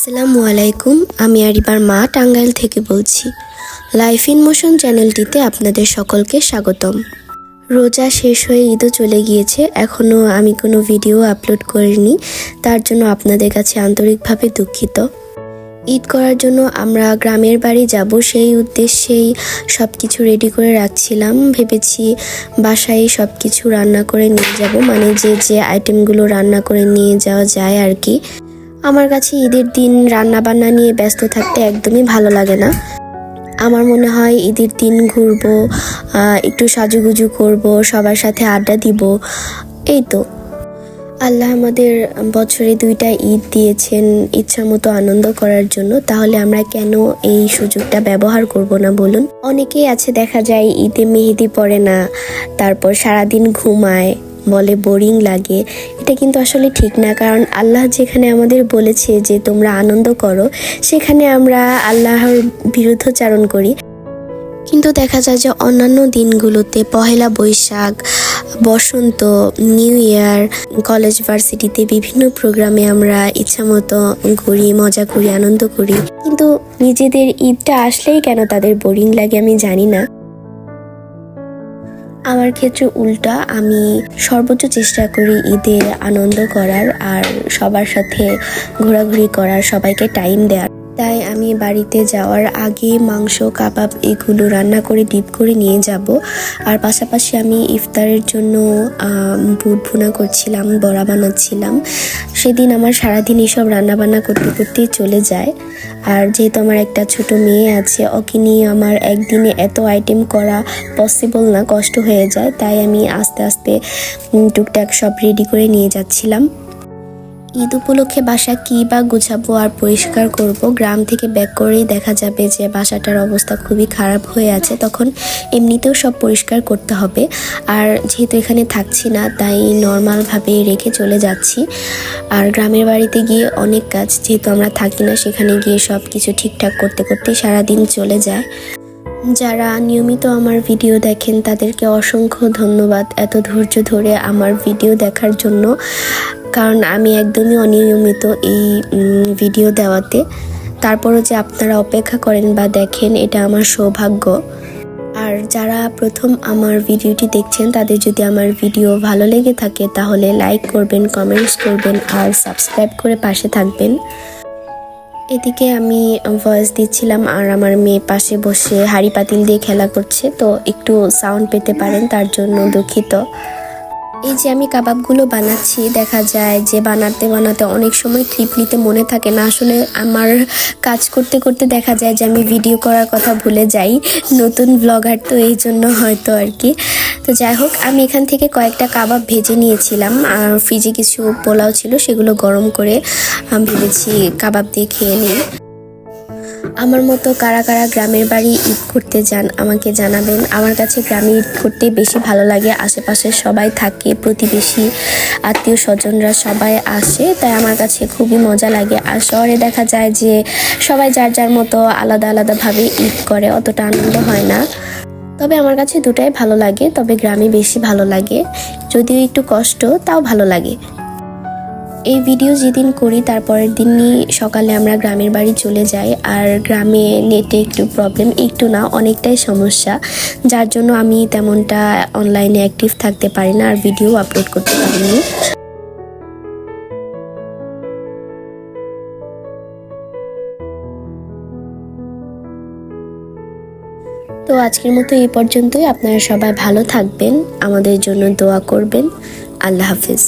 আসসালামু আলাইকুম আমি আরিবার মা টাঙ্গাইল থেকে বলছি। লাইফ ইন মোশন চ্যানেলটিতে আপনাদের সকলকে স্বাগতম। রোজা শেষ হয়ে ঈদও চলে গিয়েছে এখনও আমি কোনো ভিডিও আপলোড করিনি, তার জন্য আপনাদের কাছে আন্তরিকভাবে দুঃখিত। ঈদ করার জন্য আমরা গ্রামের বাড়ি যাব, সেই উদ্দেশ্যেই সব কিছু রেডি করে রাখছিলাম। ভেবেছি বাসায় সব কিছু রান্না করে নিয়ে যাব মানে যে যে আইটেমগুলো রান্না করে নিয়ে যাওয়া যায় আর কি। আমার কাছে ঈদের দিন রান্না বান্না নিয়ে ব্যস্ত থাকতে একদমই ভালো লাগে না। আমার মনে হয় ঈদের দিন ঘুরবো একটু সাজুগুজু করব, সবার সাথে আড্ডা দিব, এই তো। আল্লাহ আমাদের বছরে দুইটা ঈদ দিয়েছেন ইচ্ছা মতো আনন্দ করার জন্য, তাহলে আমরা কেন এই সুযোগটা ব্যবহার করব না বলুন? অনেকেই আছে, দেখা যায় ঈদে মেহেদি পড়ে না, তারপর সারাদিন ঘুমায়। বলে বোরিং লাগে, এটা কিন্তু আসলে ঠিক না। কারণ আল্লাহ যেখানে আমাদের বলেছে যে তোমরা আনন্দ করো, সেখানে আমরা আল্লাহর বিরুদ্ধচারণ করি। কিন্তু দেখা যায় যে অন্যান্য দিনগুলোতে পহেলা বৈশাখ, বসন্ত, নিউ ইয়ার, কলেজ ভার্সিটিতে বিভিন্ন প্রোগ্রামে আমরা ইচ্ছামতো ঘুরি, মজা করি, আনন্দ করি। কিন্তু নিজেদের ঈদটা আসলেই কেন তাদের বোরিং লাগে আমি জানি না। আমার ক্ষেত্রে উল্টা, আমি সর্বোচ্চ চেষ্টা করি ঈদের আনন্দ করার আর সবার সাথে ঘোরাঘুরি করার, সবাইকে টাইম দেওয়ার। তাই আমি বাড়িতে যাওয়ার আগে মাংস, কাবাব এগুলো রান্না করে, ডিপ করে নিয়ে যাব। আর পাশাপাশি আমি ইফতারের জন্য বুট ভুনা করছিলাম, বড়া বানাচ্ছিলাম। সেদিন আমার সারাদিন এসব রান্না বান্না করতে করতেই চলে যায়। আর যেহেতু আমার একটা ছোট মেয়ে আছে, ওকে নিয়ে আমার একদিনে এত আইটেম করা পসিবল না, কষ্ট হয়ে যায়। তাই আমি আস্তে আস্তে টুকটাক সব রেডি করে নিয়ে যাচ্ছিলাম। ঈদ উপলক্ষে বাসা কি বা গুছাবো আর পরিষ্কার করব গ্রাম থেকে ব্যাক করেই দেখা যাবে যে বাসাটার অবস্থা খুবই খারাপ হয়ে আছে, তখন এমনিতেও সব পরিষ্কার করতে হবে। আর যেহেতু এখানে থাকছি না, তাই নর্মালভাবে রেখে চলে যাচ্ছি। আর গ্রামের বাড়িতে গিয়ে অনেক কাজ, যেহেতু আমরা থাকি না, সেখানে গিয়ে সব কিছু ঠিকঠাক করতে করতে সারাদিন চলে যায়। যারা নিয়মিত আমার ভিডিও দেখেন, তাদেরকে অসংখ্য ধন্যবাদ এত ধৈর্য ধরে আমার ভিডিও দেখার জন্য। কারণ আমি একদমই অনিয়মিত এই ভিডিও দেওয়াতে। তারপরও যে আপনারা অপেক্ষা করেন বা দেখেন, এটা আমার সৌভাগ্য। আর যারা প্রথম আমার ভিডিওটি দেখছেন, তাদের যদি আমার ভিডিও ভালো লেগে থাকে, তাহলে লাইক করবেন, কমেন্টস করবেন, আর সাবস্ক্রাইব করে পাশে থাকবেন। এদিকে আমি ভয়েস দিচ্ছিলাম আর আমার মেয়ে পাশে বসে হাড়ি পাতিল দিয়ে খেলা করছে। তো একটু সাউন্ড পেতে পারেন, তার জন্য দুঃখিত। এই যে আমি কাবাবগুলো বানাচ্ছি, দেখা যায় যে বানাতে বানাতে অনেক সময় ক্লিপ নিতে মনে থাকে না। আসলে আমার কাজ করতে করতে দেখা যায় যে আমি ভিডিও করার কথা ভুলে যাই। নতুন ব্লগার তো এই জন্য হয়তো আর কি। তো যাই হোক, আমি এখান থেকে কয়েকটা কাবাব ভেজে নিয়েছিলাম। আর ফ্রিজে কিছু পোলাও ছিল, সেগুলো গরম করে ভেবেছি কাবাব দিয়ে খেয়ে নিই। আমার মতো কারা কারা গ্রামের বাড়ি ঈদ করতে যান, আমাকে জানাবেন। আমার কাছে গ্রামে ঈদ করতে বেশি ভালো লাগে। আশেপাশে সবাই থাকে, প্রতিবেশী, আত্মীয় স্বজনরা সবাই আসে, তাই আমার কাছে খুবই মজা লাগে। আর শহরে দেখা যায় যে সবাই যার যার মতো আলাদা আলাদাভাবে ঈদ করে, অতটা আনন্দ হয় না। তবে আমার কাছে দুটাই ভালো লাগে, তবে গ্রামে বেশি ভালো লাগে। যদিও একটু কষ্ট, তাও ভালো লাগে। এই ভিডিও যেদিন করি তারপরের দিনই সকালে আমরা গ্রামের বাড়ি চলে যাই। আর গ্রামে নেটে একটু প্রবলেম একটু না, অনেকটাই সমস্যা। যার জন্য আমি তেমনটা অনলাইনে অ্যাক্টিভ থাকতে পারি না, আর ভিডিও আপলোড করতে পারিনি তো আজকের মতো এই পর্যন্তই। আপনারা সবাই ভালো থাকবেন, আমাদের জন্য দোয়া করবেন। আল্লাহ হাফিজ।